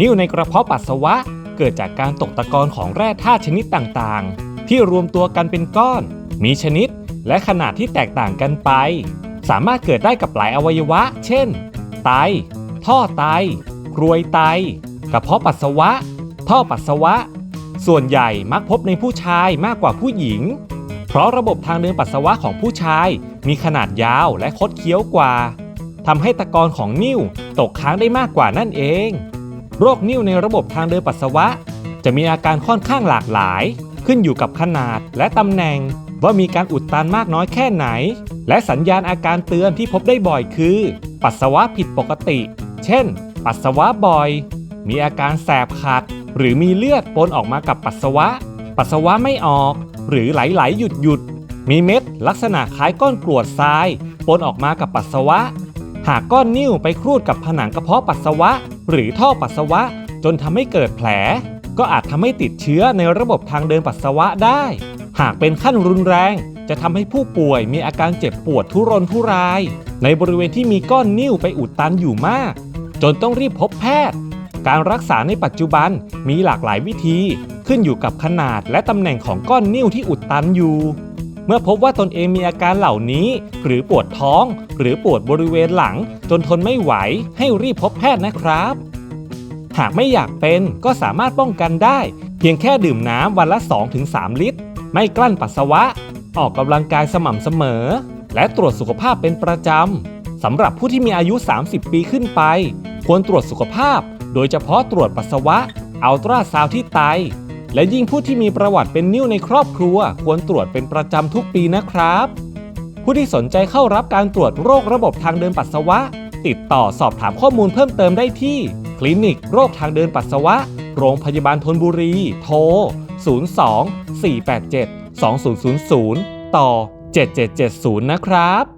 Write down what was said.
นิ่วในกระเพาะปัสสาวะ เกิดจากการตกตะกอนของแร่ธาตุชนิดต่างๆ ที่รวมตัวกันเป็นก้อน มีชนิดและขนาดที่แตกต่างกันไป สามารถเกิดได้กับหลายอวัยวะ เช่น ไต ท่อไต กรวยไต กระเพาะปัสสาวะ ท่อปัสสาวะ ส่วนใหญ่มักพบในผู้ชายมากกว่าผู้หญิง เพราะระบบทางเดินปัสสาวะของผู้ชาย มีขนาดยาวและคดเคี้ยวกว่าทำให้ตะกอนของนิ่วตกค้างได้มากกว่านั่นเอง โรคนิ่วในระบบทางเดินปัสสาวะ จะมีอาการค่อนข้างหลากหลาย ขึ้นอยู่กับขนาดและตำแหน่ง ว่ามีการอุดตันมากน้อยแค่ไหน และสัญญาณอาการเตือนที่พบได้บ่อยคือ ปัสสาวะผิดปกติ เช่น ปัสสาวะบ่อย มีอาการแสบขัด หรือมีเลือดปนออกมากับปัสสาวะ ปัสสาวะไม่ออก หรือไหลๆหยุดหยุดๆมีเม็ดลักษณะคล้ายก้อนกรวดทรายปนออกมากับปัสสาวะ หากก้อนนิ่วไปครูดกับผนังกระเพาะปัสสาวะ หรือท่อปัสสาวะ จนทำให้เกิดแผล ก็อาจทำให้ติดเชื้อในระบบทางเดินปัสสาวะได้ หากเป็นขั้นรุนแรง จะทำให้ผู้ป่วยมีอาการเจ็บปวดทุรนทุราย ในบริเวณที่มีก้อนนิ่วไปอุดตันอยู่มาก จนต้องรีบพบแพทย์ การรักษาในปัจจุบันมีหลากหลายวิธี ขึ้นอยู่กับขนาดและตำแหน่งของก้อนนิ่วที่อุดตันอยู่ เมื่อพบว่าตนเองมีอาการเหล่านี้ หรือปวดท้อง หรือปวดบริเวณหลัง จนทนไม่ไหว ให้รีบพบแพทย์นะครับ หากไม่อยากเป็นก็สามารถป้องกันได้ เพียงแค่ดื่มน้ำวันละ 2-3 ลิตร ไม่กลั้นปัสสาวะ ออกกำลังกายสม่ำเสมอ และตรวจสุขภาพเป็นประจำสำหรับผู้ที่มีอายุ 30 ปีขึ้นไป ควรตรวจสุขภาพ โดยเฉพาะตรวจปัสสาวะอัลตราซาวด์ที่ไต และยิ่งผู้ที่มีประวัติเป็นนิ้วในครอบครัว ควรตรวจเป็นประจำทุกปีนะครับ ผู้ที่สนใจเข้ารับการตรวจโรคระบบทางเดินปัสสาวะ ติดต่อสอบถามข้อมูลเพิ่มเติมได้ที่ คลินิกโรคทางเดินปัสสาวะ โรงพยาบาลธนบุรี โทร 02 487 2000 ต่อ 7770 นะครับ